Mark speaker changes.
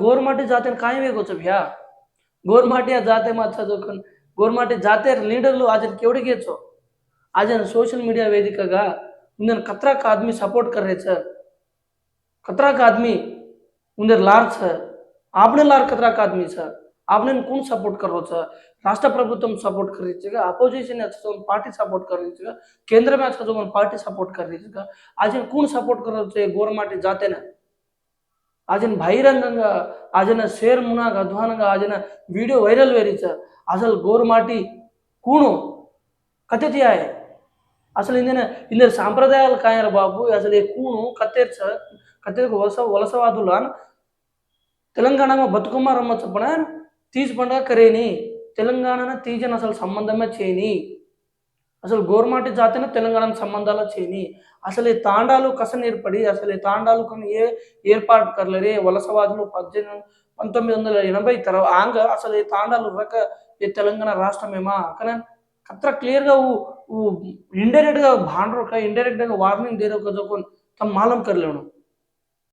Speaker 1: गोरमाटी जाते कायम एक ಗೌರ್ಮೆಂಟ್ ಜಾತಿನ ಕಾಯಬೇಕು ಚೊಬ್ಯಾ ಗೌರ್ಮಾಟಿಯ ಜಾತೆ ಮಾತ್ರ ಗೌರ್ಮಾಟಿ आज ಲೀಡರ್ಲು के छो आज सोशल मीडिया वेदिक उन्हें खतरा का आदमी सपोर्ट कर रहे सर खतरा का आदमी उन्हें लार सर आपने लार खतरा का आदमी सर आपने कौन सपोर्ट कर रहे सर राष्ट्र प्रभुत्व सपोर्ट कर रही है अपोजिशन अच्छा पार्टी सपोर्ट कर रही है केंद्र में अच्छा जो पार्टी सपोर्ट कर रही है आज कौन सपोर्ट कर रहे गोरमाटी जाते ना ఆయన బహిరంగంగా ఆయన షేర్ మునాగ్ అధ్వానంగా ఆయన వీడియో వైరల్ వేరీచ. అసలు గోరుమాటి కూణు కత్తి అసలు ఇందిన ఇందరు సాంప్రదాయాలు కాయరు బాబు అసలు ఈ కూను కత్తెర్చ కత్తెరకు వలస వలసవాదులు తెలంగాణ బతుకమ్మ రమ్మ చెప్పన తీజ్ పండుగ కరేని తెలంగాణ తీజన అసలు సంబంధమే చేయని అసలు గోర్మాటి జాతిని తెలంగాణ సంబంధాలు చేయని అసలు ఈ తాండాలు కసన ఏర్పడి అసలు ఈ తాండాలు కొన్ని ఏ ఏర్పాటు కర్లేరే వలసవాదులు పద్దెనిమిది పంతొమ్మిది వందల ఎనభై తర్వాత ఆంగ అసలు ఈ తాండాలు రక ఈ తెలంగాణ రాష్ట్రమేమా? కానీ అత్ర క్లియర్గా ఇండైరెక్ట్గా భాండ్రోక ఇండైరెక్ట్గా వార్నింగ్ దేరొక తమ మాలం కర్లేను